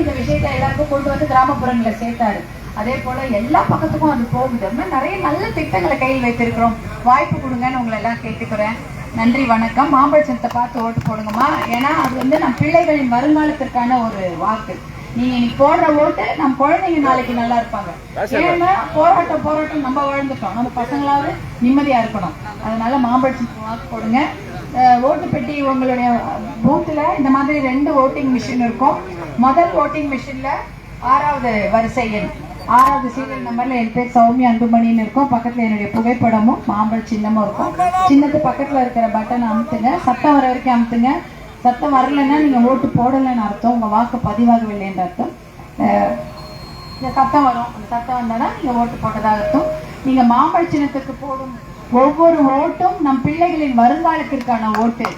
இந்த விஷயத்தை எல்லாருக்கும் கொண்டு வந்து கிராமப்புறங்களை சேர்த்தாரு. அதே போல எல்லா பக்கத்துக்கும் அது போகுது. நிறைய நல்ல திட்டங்களை கையில் வைத்திருக்கிறோம். வாய்ப்பு கொடுங்கன்னு உங்களை எல்லாம் கேட்டுக்கிறேன். நன்றி வணக்கம். மாம்பழச்சத்தை பார்த்து ஓட்டு போடுங்கம்மா. ஏன்னா அது வந்து நம் பிள்ளைகளின் வருங்காலத்திற்கான ஒரு வாக்கு. நீங்க இன்னைக்கு போடுற ஓட்டு நம்ம குழந்தைங்க நாளைக்கு நல்லா இருப்பாங்க. ஏன்னா போராட்டம் போராட்டம் நம்ம வாழ்ந்துட்டோம். நம்ம பசங்களாவது நிம்மதியா இருக்கணும். அதனால மாம்பழச்சத்தை வாக்கு போடுங்க. ஓட்டு பெட்டி உங்களுடைய பூத்துல இந்த மாதிரி ரெண்டு ஓட்டிங் மிஷின் இருக்கும். முதல் ஓட்டிங் மிஷின்ல ஆறாவது வரிசை எண் ஆறாவது சீரியல் நம்பர்ல என் பேர் சௌமியா அன்புமணின்னு இருக்கும். பக்கத்துல என்னுடைய புகைப்படமும் மாம்பழ சின்னமும் இருக்கும். சின்னத்து பக்கத்துல இருக்கிற பட்டனை அமுத்துங்க. சத்தம் வர வரைக்கும் அமுத்துங்க. சத்தம் வரலைன்னா நீங்க ஓட்டு போடலைன்னு அர்த்தம். உங்க வாக்கு பதிவாகவில்லைன்ற அர்த்தம். இந்த சத்தம் வரும். அந்த சத்தம் வந்தாதான் நீங்க ஓட்டு போட்டதாக அர்த்தம். நீங்க மாம்பழ சின்னத்துக்கு போடும் ஒவ்வொரு ஓட்டும் நம் பிள்ளைகளின் வருங்காலத்திற்கான ஓட்டு.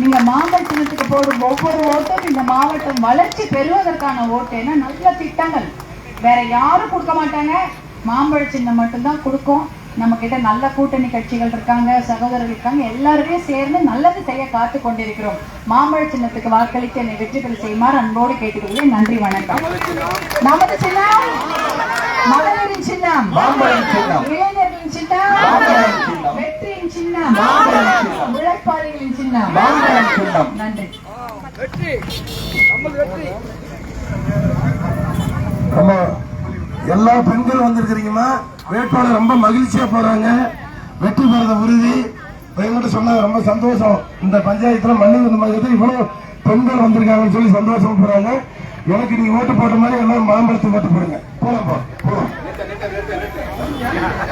நீங்க மாம்பழ சின்னத்துக்கு போடும் ஒவ்வொரு ஓட்டும் இந்த மாவட்டம் வளர்ச்சி பெறுவதற்கான ஓட்டு. ஏன்னா நல்ல திட்டங்கள். வேற யாரும் கொடுக்க மாட்டாங்க. மாம்பழ சின்னம் மட்டும்தான் கொடுக்கும். நம்ம கிட்ட நல்ல கூட்டணி கட்சிகள் இருக்காங்க சகோதரர்கள் இருக்காங்க. எல்லாருமே சேர்ந்து நல்லது செய்ய காத்து கொண்டிருக்கிறோம். மாம்பழ சின்னத்துக்கு வாக்களித்து என்னை வெற்றிகள் செய்யுமாறு அன்போடு கேட்டுக்கொள்கிறேன். நன்றி வணக்கம். நமது சின்னம். மகளிரின் சின்னம். இளைஞர்களின் சின்னம். மாம்பழம் சின்னம். வெற்றியின் ரொம்ப எல்லா பெண்களும் வந்திருக்கிறீங்கம்மா. வேட்பாளர் ரொம்ப மகிழ்ச்சியா போறாங்க. வெற்றி பெறத உறுதி. என்கிட்ட சொன்னாங்க ரொம்ப சந்தோஷம். இந்த பஞ்சாயத்துல மண்ணில் மையத்தில் இவ்வளவு பெண்கள் வந்திருக்காங்கன்னு சொல்லி சந்தோஷமா போறாங்க. எனக்கு நீங்க ஓட்டு போட்ட மாதிரி எல்லாரும் மாம்பழத்துக்கு ஓட்டு போடுங்க. போலாம்